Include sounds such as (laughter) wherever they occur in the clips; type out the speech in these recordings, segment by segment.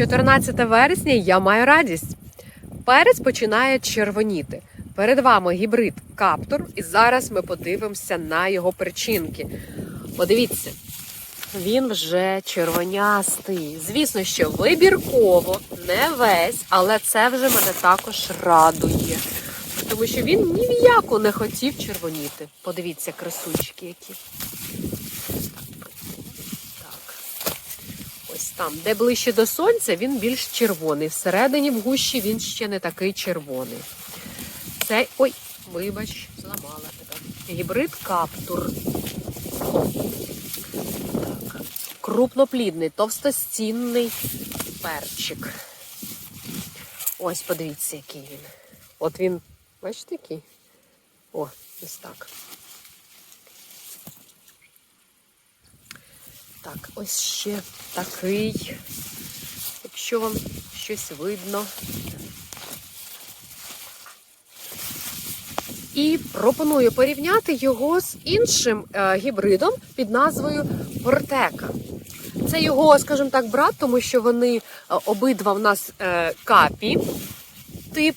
14 вересня я маю радість. Перець починає червоніти. Перед вами гібрид Каптур, і зараз ми подивимося на його причинки. Подивіться, він вже червонястий. Звісно, що вибірково, не весь, але це вже мене також радує. Тому що він ні в яку не хотів червоніти. Подивіться, красунчики які. Так. Ось там, де ближче до сонця, він більш червоний. Всередині в гущі він ще не такий червоний. Це. Ой, вибач, зламала тебе. Гібрид каптур. Крупноплідний, товстостінний перчик. Ось подивіться, який він. От він, бачите, який? О, ось так. Так, ось ще такий. Якщо вам щось видно. І пропоную порівняти його з іншим е, гібридом під назвою Портека. Це його, скажімо так, брат, тому що вони е, обидва в нас е, капі тип.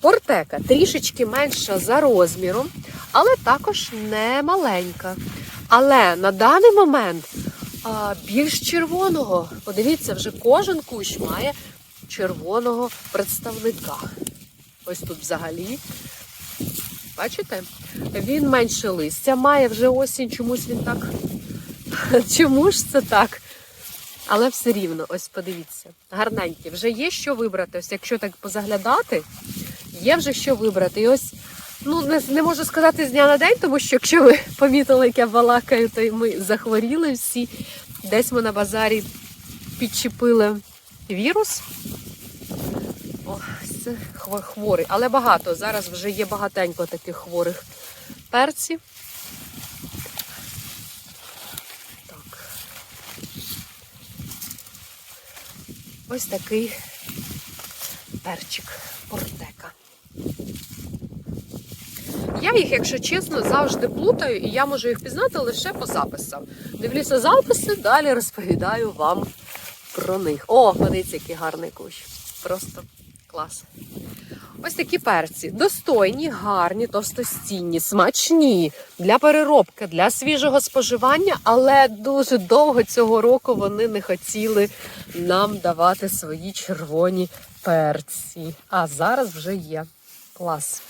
Портека трішечки менша за розміром, але також не маленька. Але на даний момент а, більш червоного. Подивіться, вже кожен кущ має червоного представника. Ось тут взагалі. Бачите? Він менше листя має вже осінь, чомусь він так. (laughs) Чому ж це так? Але все рівно, ось подивіться, гарненькі. Вже є що вибрати. Ось якщо так позаглядати, є вже що вибрати. І ось, ну не, не можу сказати з дня на день, тому що якщо ви помітили, як я балакаю, то ми захворіли всі. Десь ми на базарі підчепили вірус. О, це хворий, але багато. Зараз вже є багатенько таких хворих перців. Так. Ось такий перчик портека. Я їх, якщо чесно, завжди плутаю, і я можу їх пізнати лише по записам. Дивлюся записи, далі розповідаю вам про них. О, подивіться, який гарний кущ. Просто клас. Ось такі перці. Достойні, гарні, товстостінні, смачні для переробки, для свіжого споживання, але дуже довго цього року вони не хотіли нам давати свої червоні перці. А зараз вже є. Клас.